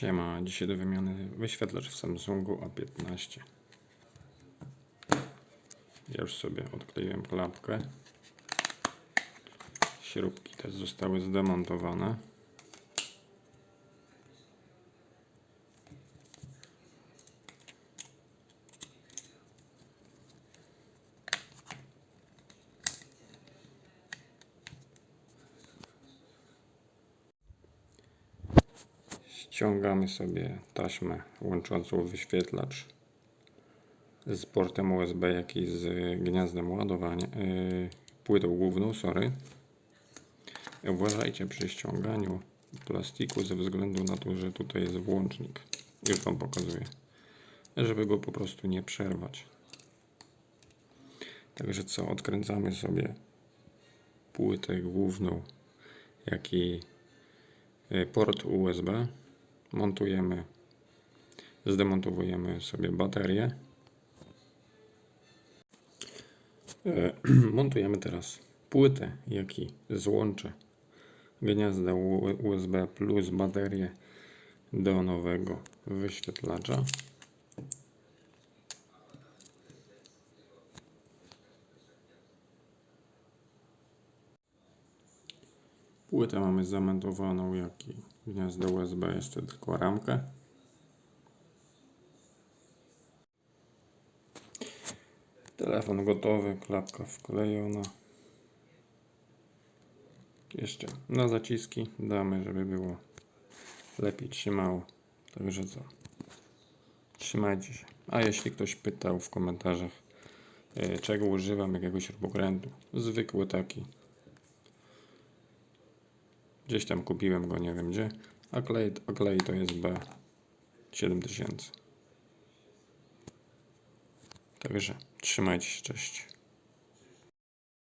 Siema, dzisiaj do wymiany wyświetlacz w Samsungu A15. Ja już sobie odkleiłem klapkę. Śrubki też zostały zdemontowane. Ściągamy sobie taśmę łączącą wyświetlacz z portem USB, jak i z gniazdem ładowania, yy, płytą główną, sorry. Uważajcie przy ściąganiu plastiku ze względu na to, że tutaj jest włącznik. Już Wam pokazuję. Żeby go po prostu nie przerwać. Także co, odkręcamy sobie płytę główną, jak i y, port USB. Montujemy, zdemontowujemy sobie baterię. E, Montujemy teraz płytę, jak i złącze gniazda USB plus baterię do nowego wyświetlacza. Płytę mamy zamontowaną, jak i gniazdo USB, jeszcze tylko ramkę. Telefon gotowy, klapka wklejona. Jeszcze na zaciski damy, żeby było lepiej trzymało. Także co? Trzymajcie się. A jeśli ktoś pytał w komentarzach, e, czego używam, jakiego śrubokrętu, zwykły taki. Gdzieś tam kupiłem go, nie wiem gdzie. A klej, a klej to jest B7000. Także trzymajcie się, cześć.